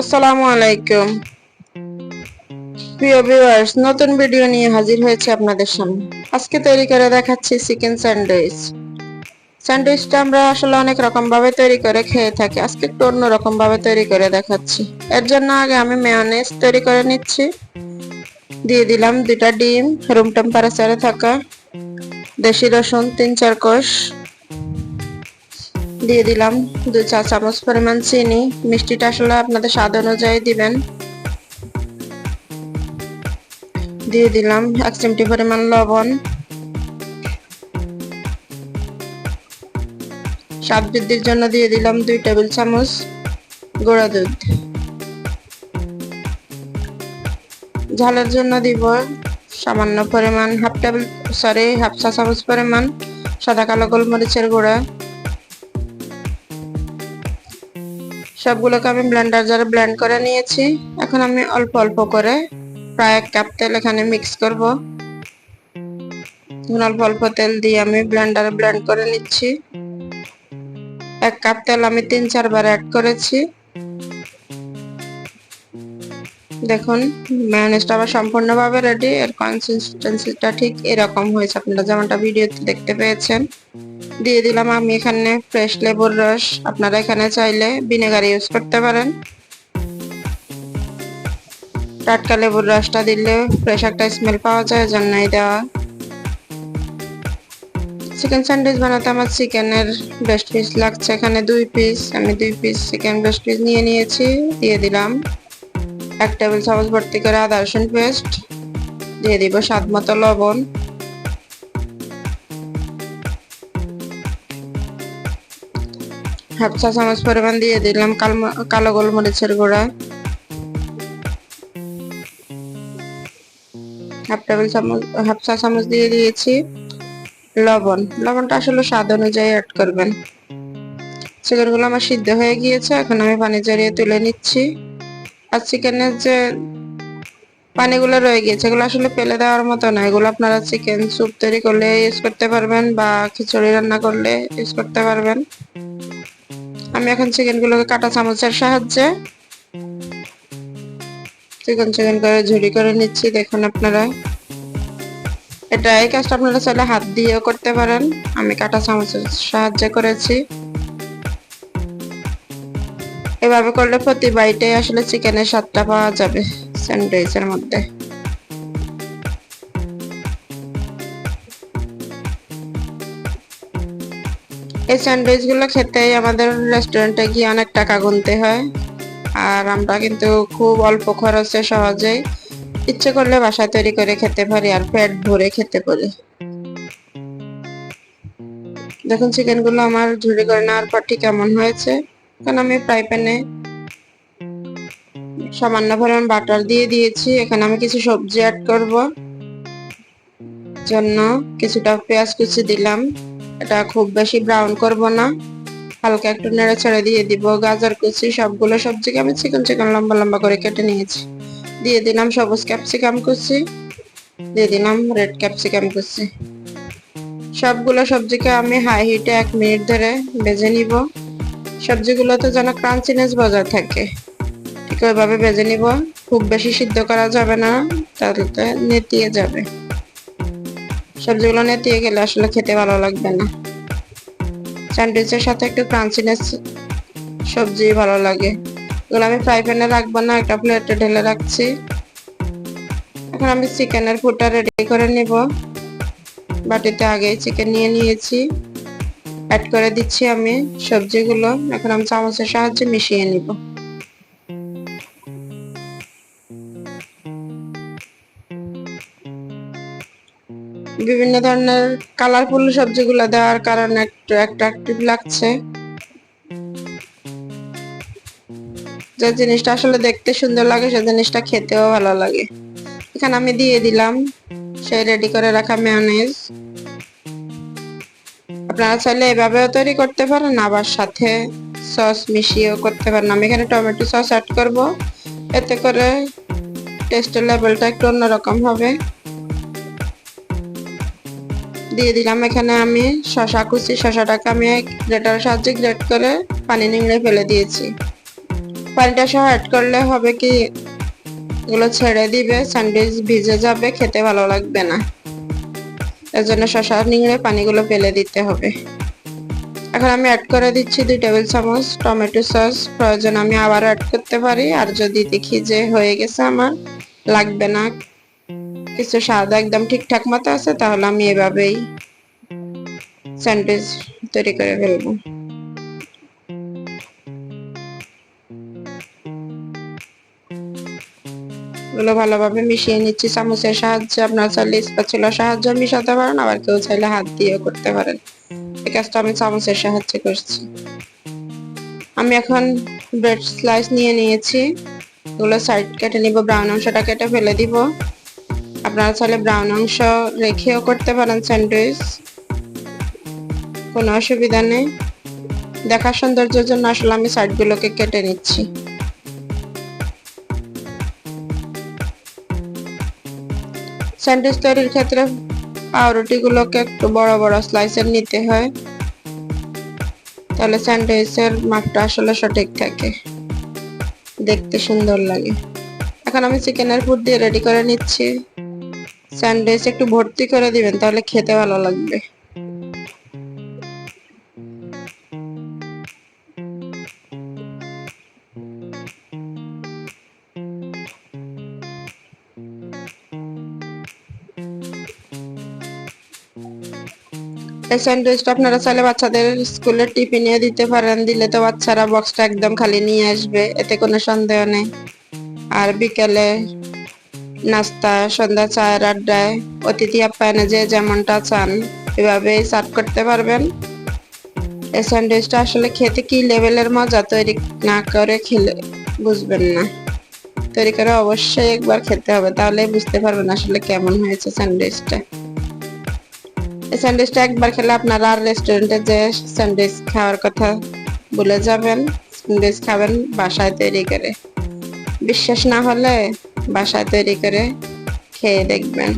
আসসালামু আলাইকুম। প্রিয় ভিউয়ার্স নতুন ভিডিও নিয়ে হাজির হয়েছে আপনাদের সামনে। আজকে তৈরি করে দেখাচ্ছি চিকেন স্যান্ডউইচ স্যান্ডউইচটা আমরা আসলে অনেক রকম ভাবে তৈরি করে খেয়ে থাকি। আজকে একটু অন্য রকম ভাবে তৈরি করে দেখাচ্ছি। এর জন্য আগে আমি মেয়োনেজ তৈরি করে নিচ্ছি। দিয়ে দিলাম দুটা ডিম রুম টেম্পারেচারে থাকা দেশি রসুন তিন চার কোষ। দিয়ে দিলাম দুই চা চামচ পরিমাণ চিনি। মিষ্টিটা আসলে আপনাদের স্বাদ অনুযায়ী দিবেন। দিয়ে দিলাম এক চিমটি পরিমাণ লবণ। স্বাদ বৃদ্ধির জন্য দিয়ে দিলাম দুই টেবিল চামচ গুঁড়া দুধ। ঝালের জন্য দিব সামান্য পরিমাণ হাফ টেবিল সরি হাফ চা চামচ পরিমাণ সাদা কালো গোলমরিচের গুঁড়া। সবগুলোকে আমি ব্লেন্ডার জারে ব্লেন্ড করে নিয়েছি। এখন আমি অল্প অল্প করে প্রায় এক কাপ তেল এখানে মিক্স করব। অল্প অল্প তেল দিয়ে আমি ব্লেন্ডারে ব্লেন্ড করে নিচ্ছি। এক কাপ তেল আমি তিন চারবার অ্যাড করেছি। দেখুন ম্যানেজটা আবার সম্পূর্ণভাবে রেডি এর কনসিস্টেন্সিটা ঠিক এরকম হয়েছে। আপনারা যেমনটা ভিডিওতে দেখতে পেয়েছেন, দিয়ে দিলাম আমি এখানে ফ্রেশ লেবুর রস। আপনারা এখানে চাইলে ভিনেগার ইউজ করতে পারেন। টাটকা লেবুর রসটা দিলে ফ্রেশ একটা স্মেল পাওয়া যায় জন্যই দেওয়া। চিকেন স্যান্ডউইচ বানাতে আমার চিকেনের বেস্ট পিস লাগছে এখানে দুই পিস আমি দুই পিস চিকেন বেস্ট পিস নিয়ে নিয়েছি, দিয়ে দিলাম। এক টেবিল চামচ ভর্তি করে আদা রসুন পেস্ট, দিয়ে দিব স্বাদ মতো লবণ। হাফ চা চামচ পরিমাণ দিয়ে দিলাম কালো গোলমরিচের গুঁড়া। হাফ টেবিল চামচ, হাফ চা চামচ দিয়ে দিয়েছি লবণ। লবণটা আসলে স্বাদ অনুযায়ী অ্যাড করবেন। চিকেনগুলো আমার সিদ্ধ হয়ে গিয়েছে, এখন আমি পানি জড়িয়ে তুলে নিচ্ছি। আর চিকেনের যে পানিগুলো রয়ে গিয়েছে, এগুলো আসলে ফেলে দেওয়ার মতো না। এগুলো আপনারা চিকেন স্যুপ তৈরি করলে ইউজ করতে পারবেন বা খিচুড়ি রান্না করলে ইউজ করতে পারবেন। আমি এখন চিকেন গুলোকে কাটা চামচের সাহায্যে চিকেন চিকেন করে ঝুড়ি করে নিচ্ছি, দেখুন আপনারা। এটা এই কাজটা আপনারা চাইলে হাত দিয়েও করতে পারেন। আমি কাটা চামচের সাহায্যে করেছি। এভাবে করলে প্রতি বাইটে আসলে চিকেনের স্বাদটা পাওয়া যাবে স্যান্ডউইচের মধ্যে। এই স্যান্ডউইচগুলো খেতে আমাদের রেস্টুরেন্টে গিয়ে অনেক টাকা গুনতে হয়। আর আমরা কিন্তু খুব অল্প খরচে সহজেই ইচ্ছে করলে বাসায় তৈরি করে খেতে পারি আর পেট ভরে খেতে পারি। দেখুন চিকেনগুলো আমার ঝুড়ি করে নেওয়ার পর ঠিক কেমন হয়েছে। কারণ আমি ফ্রাই প্যানে সামান্য পরিমাণ বাটার দিয়ে দিয়েছি। এখানে আমি কিছু সবজি অ্যাড করব। জন্য কিছুটা পেঁয়াজ কুচি দিলাম। এটা খুব বেশি ব্রাউন করব না। হালকা একটু নেড়ে ছেড়ে দিয়ে দিব। গাজর কুচি, সবগুলো সবজিকে আমি চিকন চিকন লম্বা লম্বা করে কেটে নিয়েছি। দিয়ে দিলাম সবুজ ক্যাপসিকাম কুচি। দিয়ে দিলাম রেড ক্যাপসিকাম কুচি। সবগুলো সবজিকে আমি হাই হিটে এক মিনিট ধরে ভেজে নিব। সবজিগুলোতে যেন ক্রাঞ্চিনেস বজায় থাকে। ঠিক ওইভাবে ভেজে নিব। খুব বেশি সিদ্ধ করা যাবে না তাহলে নেতিয়ে যাবে। সবজিগুলো নেতিয়ে গেলে আসলে খেতে ভালো লাগবে না। স্যান্ডউইচের সাথে একটু ক্রাঞ্চিনেস সবজি ভালো লাগে। এগুলো আমি ফ্রাই প্যানে রাখব না, একটা প্লেটে ঢেলে রাখছি। এখন আমি চিকেনের ফুটা রেডি করে নিব। বাটিতে আগে চিকেন নিয়ে নিয়েছি। অ্যাড করে দিচ্ছি আমি সবজিগুলো। এখন আমি চামচের সাহায্যে মিশিয়ে নিব। বিভিন্ন ধরনের কালারফুল সবজিগুলো দেওয়ার কারণে একটু অ্যাট্রাকটিভ লাগছে। যে জিনিসটা আসলে দেখতে সুন্দর লাগে, সে জিনিসটা খেতেও ভালো লাগে। এখানে আমি দিয়ে দিলাম, সেই রেডি করে রাখা মেয়নিজ আপনারা চাইলে এভাবেও তৈরি করতে পারেন, আবার সাথে সস মিশিয়েও করতে পারেন। আমি এখানে টমেটো সস অ্যাড করব। এতে করে টেস্টের লেভেলটা একটু অন্যরকম হবে। দিয়ে দিলাম এখানে আমি শশা কুচি। শশাটাকে আমি গ্রেটারের সাহায্যে গ্রেট করে পানি নিংড়ে ফেলে দিয়েছি। পানিটা সহ অ্যাড করলে হবে কি, এগুলো ছেড়ে দিবে স্যান্ডউইচ ভিজে যাবে, খেতে ভালো লাগবে না। এর জন্য শশা নিংড়ে পানিগুলো ফেলে দিতে হবে। এখন আমি অ্যাড করে দিচ্ছি দুই টেবিল চামচ টমেটো সস। প্রয়োজন আমি আবার অ্যাড করতে পারি। আর যদি দেখি যে হয়ে গেছে আমার, লাগবে না। কিছু স্বাদ একদম ঠিকঠাক মতো আছে, তাহলে আমি এভাবেই স্যান্ডউইচ তৈরি করে ফেলব। এগুলো ভালোভাবে মিশিয়ে নিচ্ছি। চামচের সাহায্যে আপনার চাইলে স্প্যাচুলার সাহায্যে মিশাতে পারেন, আবার কেউ চাইলে হাত দিয়েও করতে পারেন। এই কাজটা আমি চামচের সাহায্যে করছি। আমি এখন ব্রেড স্লাইস নিয়ে নিয়েছি। এগুলো সাইড কেটে নিব, ব্রাউন অংশটা কেটে ফেলে দিব। আপনারা চাইলে ব্রাউন অংশ রেখেও করতে পারেন স্যান্ডউইচ। কোনো অসুবিধা নেই। দেখার সৌন্দর্যের জন্য আসলে আমি সাইডগুলোকে কেটে নিচ্ছি। স্যান্ডউইচ তৈরির ক্ষেত্রে পাউরুটিগুলোকে একটু বড় বড় স্লাইসের নিতে হয়। তাহলে স্যান্ডউইচের মাপটা আসলে সঠিক থাকে। দেখতে সুন্দর লাগে। এখন আমি চিকেনের ফুড দিয়ে রেডি করে নিচ্ছি। স্যান্ডউইচ একটু ভর্তি করে দিবেন, তাহলে খেতে ভালো লাগবে। এই স্যান্ডউইচটা আপনারা চাইলে বাচ্চাদের স্কুলের টিফিনে দিতে পারেন, দিলে তো বাচ্চারা বক্সটা একদম খালি নিয়ে আসবে, এতে কোনো সন্দেহ নেই। আর বিকেলে নাস্তা, সন্ধ্যা চায়ের আড্ডায় অতিথি আপ্যায়নে যে যেমনটা চান, এভাবেই সার্ভ করতে পারবেন। এই স্যান্ডউইচটা আসলে খেতে কি লেভেলের মজা তৈরি না করে খেলে বুঝবেন না। তৈরি করে অবশ্যই একবার খেতে হবে তাহলে বুঝতে পারবেন আসলে কেমন হয়েছে স্যান্ডউইচটা। এই স্যান্ডউইচটা একবার খেলে আপনারা আর রেস্টুরেন্টে যে স্যান্ডউইচ খাওয়ার কথা ভুলে যাবেন স্যান্ডউইচ খাবেন বাসায় তৈরি করে বিশ্বাস না হলে বাসায় তৈরি করে খেয়ে দেখবেন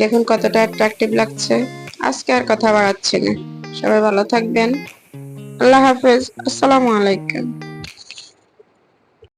দেখুন কতটা অ্যাট্রাকটিভ লাগছে আজকে আর কথা বাড়াচ্ছি না সবাই ভালো থাকবেন আল্লাহ হাফেজ। আসসালামু আলাইকুম।